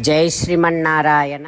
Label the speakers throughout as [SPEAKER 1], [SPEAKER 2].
[SPEAKER 1] జై శ్రీమన్నారాయణ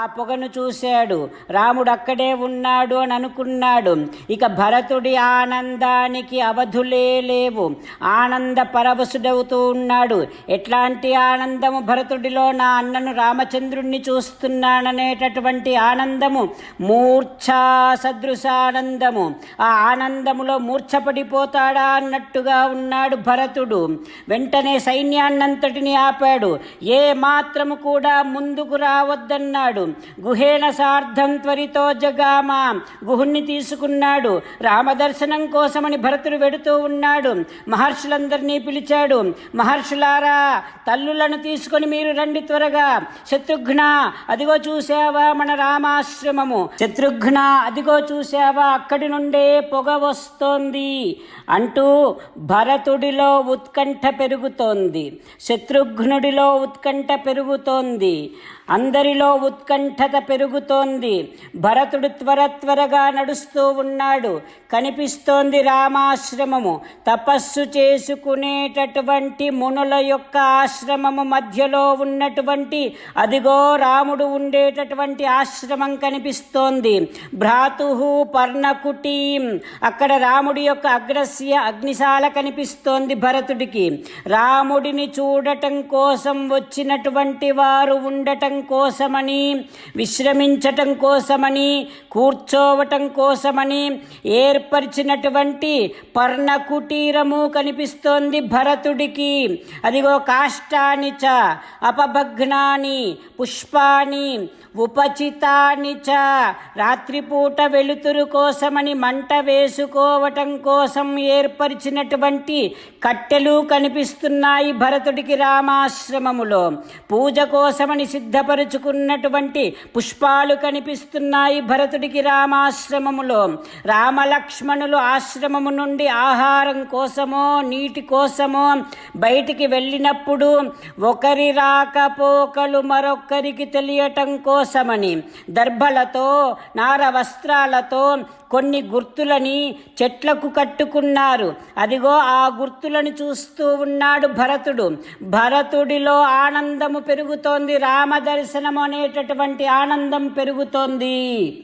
[SPEAKER 2] ఆ పొగను చూశాడు. రాముడు అక్కడే ఉన్నాడు అని అనుకున్నాడు. ఇక భరతుడి ఆనందానికి అవధులే లేవు. ఆనంద పరవశుడవుతూ ఉన్నాడు. ఎట్లాంటి ఆనందము భరతుడిలో నా అన్నను రామచంద్రుణ్ణి చూస్తున్నాననేటటువంటి ఆనందము? మూర్ఛా సదృశానందము. ఆ ఆనందములో మూర్ఛపడిపోతాడా అన్నట్టుగా ఉన్నాడు భరతుడు. వెంటనే సైన్యాన్నంతటిని ఆపాడు. ఏ మాత్రము కూడా ముందుకు రావద్దన్నాడు. గుహేణ సార్థం త్వరితో జగామ. గుహుణ్ణి తీసుకున్నాడు. రామదర్శనం కోసమని భరతుడు వెడుతూ ఉన్నాడు. మహర్షులందరినీ పిలిచాడు. మహర్షులారా తల్లులను తీసుకొని మీరు రండి త్వరగా. శత్రుఘ్న అదిగో చూసావా మన రామాశ్రమము. శత్రుఘ్న అదిగో చూసావా అక్కడి నుండే పొగ వస్తోంది అంటూ భరతుడిలో ఉత్కంఠ పెరుగుతోంది. శత్రుఘ్నుడిలో ఉత్కంఠ పెరుగుతోంది. అందరిలో ఉత్క ఉత్కంఠత పెరుగుతోంది. భరతుడు త్వర త్వరగా నడుస్తూ ఉన్నాడు. కనిపిస్తోంది రామాశ్రమము. తపస్సు చేసుకునేటటువంటి మునుల యొక్క ఆశ్రమము మధ్యలో ఉన్నటువంటి అదిగో రాముడు ఉండేటటువంటి ఆశ్రమం కనిపిస్తోంది. భ్రాతు పర్ణకుటీం. అక్కడ రాముడి యొక్క అగ్రస్య అగ్నిశాల కనిపిస్తోంది భరతుడికి. రాముడిని చూడటం కోసం వచ్చినటువంటి వారు ఉండటం కోసమని విశ్రమించటం కోసమని కూర్చోవటం కోసమని ఏర్పరిచినటువంటి పర్ణ కుటీరము కనిపిస్తోంది భరతుడికి. అదిగో కాష్టాని చ అపభగ్నాని పుష్పాని ఉపచితాని చ రాత్రిపూట వెలుతురు కోసమని మంట వేసుకోవటం కోసం ఏర్పరిచినటువంటి కట్టెలు కనిపిస్తున్నాయి భరతుడికి రామాశ్రమములో. పూజ కోసమని సిద్ధపరుచుకున్నటువంటి వంటి పుష్పాలు కనిపిస్తున్నాయి భరతుడికి రామాశ్రమములో. రామలక్ష్మణులు ఆశ్రమము నుండి ఆహారం కోసమో నీటి కోసమో బయటికి వెళ్ళినప్పుడు ఒకరి రాకపోకలు మరొకరికి తెలియటం కోసమని దర్భలతో నార వస్త్రాలతో కొన్ని గుర్తులని చెట్లకు కట్టుకున్నారు. అదిగో ఆ గుర్తులను చూస్తూ ఉన్నాడు భరతుడు. భరతుడిలో ఆనందము పెరుగుతోంది రామదర్శనం అనేటటువంటి ఆనందం పెరుగుతోంది.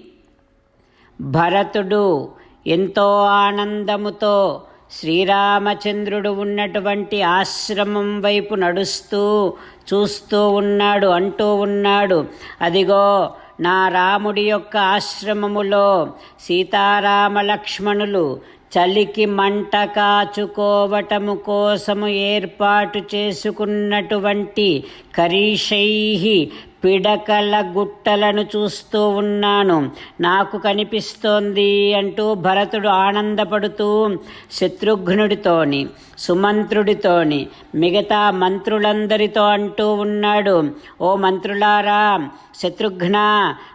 [SPEAKER 2] భరతుడు ఎంతో ఆనందముతో శ్రీరామచంద్రుడు ఉన్నటువంటి ఆశ్రమం వైపు నడుస్తూ చూస్తూ ఉన్నాడు అంటూ ఉన్నాడు. అదిగో నా రాముడి యొక్క ఆశ్రమములో సీతారామ లక్ష్మణులు చలికి మంట కాచుకోవటము కోసము ఏర్పాటు చేసుకున్నటువంటి కరీషై పిడకల గుట్టలను చూస్తూ ఉన్నాను. నాకు కనిపిస్తోంది అంటూ భరతుడు ఆనందపడుతూ శత్రుఘ్నుడితోని సుమంత్రుడితోని మిగతా మంత్రులందరితో అంటూ ఉన్నాడు. ఓ మంత్రులారా శత్రుఘ్న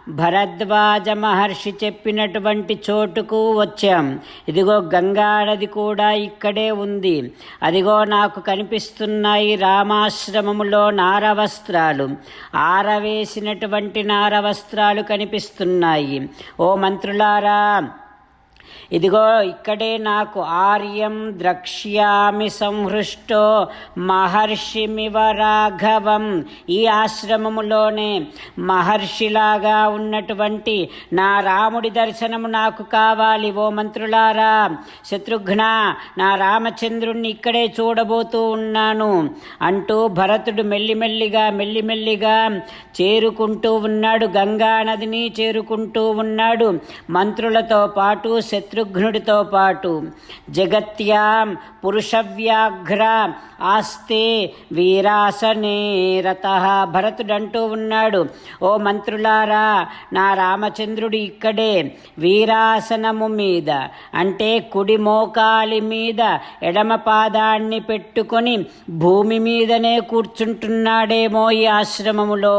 [SPEAKER 2] భరద్వాజ మహర్షి చెప్పినటువంటి చోటుకు వచ్చాం. ఇదిగో గంగా నది కూడా ఇక్కడే ఉంది. అదిగో నాకు కనిపిస్తున్నాయి రామాశ్రమములో నారవస్త్రాలు. వేసినటువంటి నార వస్త్రాలు కనిపిస్తున్నాయి. ఓ మంత్రులారా ఇదిగో ఇక్కడే నాకు ఆర్యం ద్రక్ష్యామి సంహృష్టో మహర్షిమివ రాఘవం. ఈ ఆశ్రమములోనే మహర్షిలాగా ఉన్నటువంటి నా రాముడి దర్శనము నాకు కావాలి ఓ మంత్రులారా. శత్రుఘ్న నా రామచంద్రుణ్ణి ఇక్కడే చూడబోతూ ఉన్నాను అంటూ భరతుడు మెల్లిమెల్లిగా మెల్లిమెల్లిగా చేరుకుంటూ ఉన్నాడు. గంగా నదిని చేరుకుంటూ ఉన్నాడు. మంత్రులతో పాటు శత్రుఘ్నుడితో పాటు జగత్యాం పురుషవ్యాఘ్ర ఆస్తే వీరాసనే రత. భరతుడంటూ ఉన్నాడు ఓ మంత్రులారా నా రామచంద్రుడు ఇక్కడే వీరాసనము మీద అంటే కుడి మోకాలి మీద ఎడమ పాదాన్ని పెట్టుకొని భూమి మీదనే కూర్చుంటున్నాడేమో ఈ ఆశ్రమములో.